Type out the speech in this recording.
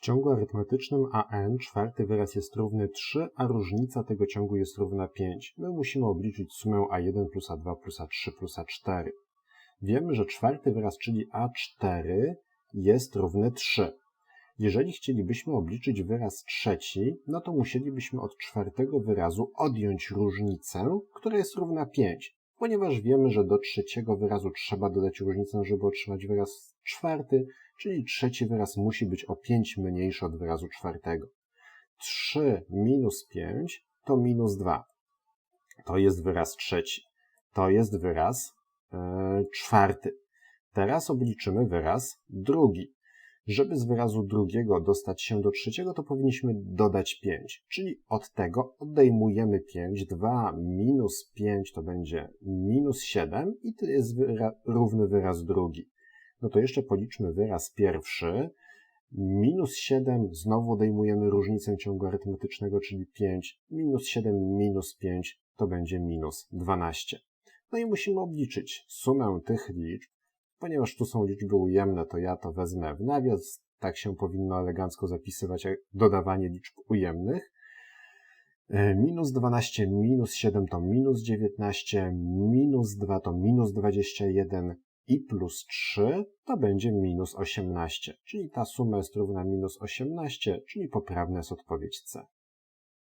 W ciągu arytmetycznym AN czwarty wyraz jest równy 3, a różnica tego ciągu jest równa 5. My musimy obliczyć sumę A1 plus A2 plus A3 plus A4. Wiemy, że czwarty wyraz, czyli A4 jest równy 3. Jeżeli chcielibyśmy obliczyć wyraz trzeci, no to musielibyśmy od czwartego wyrazu odjąć różnicę, która jest równa 5, ponieważ wiemy, że do trzeciego wyrazu trzeba dodać różnicę, żeby otrzymać wyraz czwarty, czyli trzeci wyraz musi być o 5 mniejszy od wyrazu czwartego. 3 minus 5 to minus 2. To jest wyraz trzeci. To jest wyraz e, czwarty. Teraz obliczymy wyraz drugi. Żeby z wyrazu drugiego dostać się do trzeciego, to powinniśmy dodać 5, czyli od tego odejmujemy 5, 2 minus 5 to będzie minus 7 i to jest wyra równy wyraz drugi. No to jeszcze policzmy wyraz pierwszy. Minus 7, znowu odejmujemy różnicę ciągu arytmetycznego, czyli 5. Minus 7 minus 5 to będzie minus 12. No i musimy obliczyć sumę tych liczb Ponieważ tu są liczby ujemne, to ja to wezmę w nawias. Tak się powinno elegancko zapisywać dodawanie liczb ujemnych. E, minus 12 minus 7 to minus 19, minus 2 to minus 21 i plus 3 to będzie minus 18. Czyli ta suma jest równa minus 18, czyli poprawna jest odpowiedź C.